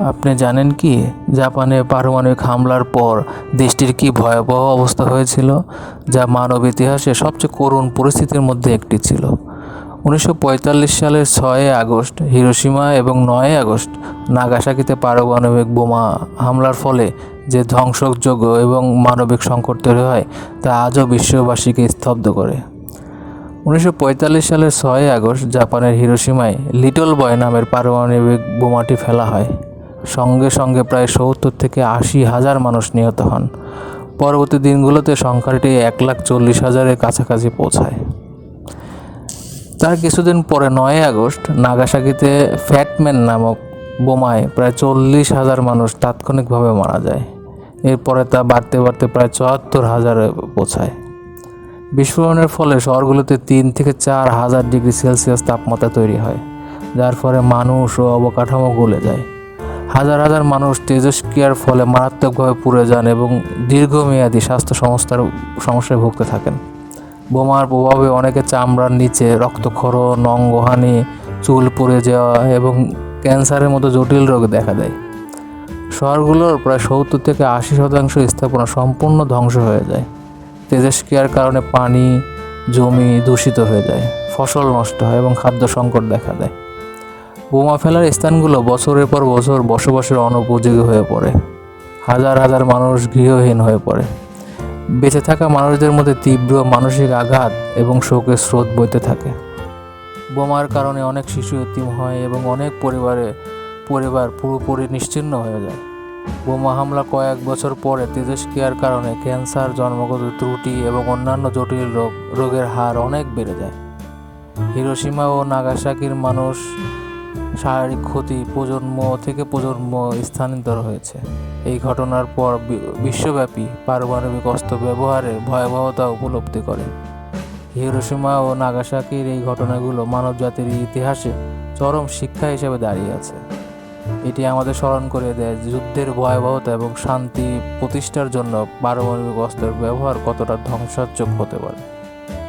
আপনি জানেন কি, জাপানে পারমাণবিক হামলার পর দেশটির কি ভয়াবহ অবস্থা হয়েছিল? যা মানব ইতিহাসে সবচেয়ে করুণ পরিস্থিতির মধ্যে একটি ছিল। উনিশশো পঁয়তাল্লিশ সালের ছয় আগস্ট, হিরোশিমা এবং নয় আগস্ট নাগাসাকিতে পারমাণবিক বোমা হামলার ফলে যে ধ্বংসযোগ্য এবং মানবিক সংকট তৈরি হয়, তা আজও বিশ্ববাসীকে স্তব্ধ করে। উনিশশো পঁয়তাল্লিশ সালের ছয় আগস্ট, জাপানের হিরোশিমায় লিটল বয় নামের পারমাণবিক বোমাটি ফেলা হয়। সঙ্গে সঙ্গে প্রায় সত্তর থেকে আশি হাজার মানুষ নিহত হন। পরবর্তী দিনগুলোতে সংখ্যাটি এক লাখ চল্লিশ হাজারের কাছাকাছি পৌঁছায়। তার কিছুদিন পরে নয় আগস্ট নাগাসাকিতে ফ্যাটম্যান নামক বোমায় প্রায় চল্লিশ হাজার মানুষ তাৎক্ষণিকভাবে মারা যায়। এরপরে তা বাড়তে বাড়তে প্রায় চুয়াত্তর হাজারে পৌঁছায়। বিস্ফোরণের ফলে শহরগুলোতে তিন থেকে চার হাজার ডিগ্রি সেলসিয়াস তাপমাত্রা তৈরি হয়, যার ফলে মানুষ ও অবকাঠামো গলে যায়। হাজার হাজার মানুষ তেজস্ক্রিয়ার ফলে মারাত্মকভাবে পুড়ে যান এবং দীর্ঘমেয়াদী স্বাস্থ্য সংস্থার সমস্যায় ভুগতে থাকেন। বোমার প্রভাবে অনেকে চামড়ার নিচে রক্তক্ষরণ, অঙ্গহানি, চুল পড়ে যাওয়া এবং ক্যান্সারের মতো জটিল রোগ দেখা দেয়। শহরগুলোর প্রায় সত্তর থেকে আশি শতাংশ স্থাপনা সম্পূর্ণ ধ্বংস হয়ে যায়। তেজস্ক্রিয়ার কারণে পানি, জমি দূষিত হয়ে যায়, ফসল নষ্ট হয় এবং খাদ্য সংকট দেখা দেয়। বোমা ফেলার স্থানগুলো বছরের পর বছর বসবাসের অনুপযোগী হয়ে পড়ে। হাজার হাজার মানুষ গৃহহীন হয়ে পড়ে। বেঁচে থাকা মানুষদের মধ্যে তীব্র মানসিক আঘাত এবং শোকের স্রোত বইতে থাকে। বোমার কারণে অনেক শিশু এতিম হয় এবং অনেক পরিবারে পরিবার পুরোপুরি নিশ্চিহ্ন হয়ে যায়। বোমা হামলা কয়েক বছর পরে তেজস্ক্রিয়ার কারণে ক্যান্সার, জন্মগত ত্রুটি এবং অন্যান্য জটিল রোগ, রোগের হার অনেক বেড়ে যায়। হিরোসীমা ও নাগাসাকির মানুষ শারীরিক ক্ষতি প্রজন্ম থেকে প্রজন্ম স্থানান্তর হয়েছে। এই ঘটনার পর বিশ্বব্যাপী পারমাণবিক অস্ত্র ব্যবহারের ভয়াবহতা উপলব্ধি করে। হিরোসীমা ও নাগাসাকির এই ঘটনাগুলো মানবজাতির ইতিহাসে চরম শিক্ষা হিসেবে দাঁড়িয়ে আছে। এটি আমাদের স্মরণ করে দেয় যুদ্ধের ভয়াবহতা এবং শান্তি প্রতিষ্ঠার জন্য পারমাণবিক অস্ত্রের ব্যবহার কতটা ধ্বংসাত্মক হতে পারে।